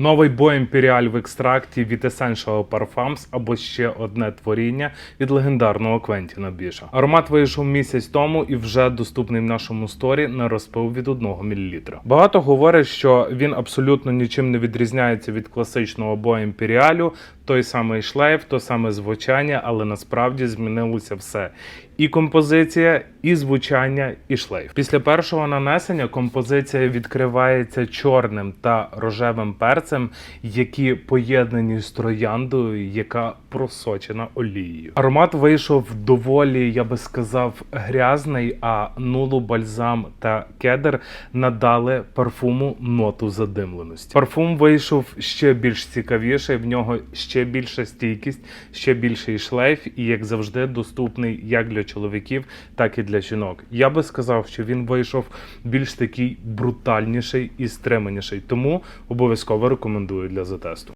Новий Бо Імперіаль в екстракті від Essential Parfums або ще одне творіння від легендарного Квентіна Біша. Аромат вийшов місяць тому і вже доступний в нашому сторі на розпил від 1 мл. Багато говорять, що він абсолютно нічим не відрізняється від класичного Бо Імперіалю, той самий шлейф, то саме звучання, але насправді змінилося все. І композиція, і звучання, і шлейф. Після першого нанесення композиція відкривається чорним та рожевим перцем, які поєднані з трояндою, яка просочена олією. Аромат вийшов доволі, я би сказав, грязний, а нулу бальзам та кедр надали парфуму ноту задимленості. Парфум вийшов ще більш цікавіший, в нього ще більша стійкість, ще більший шлейф, і як завжди, доступний як для чоловіків, так і для жінок. Я би сказав, що він вийшов більш такий брутальніший і стриманіший, тому обов'язково рекомендую для затесту.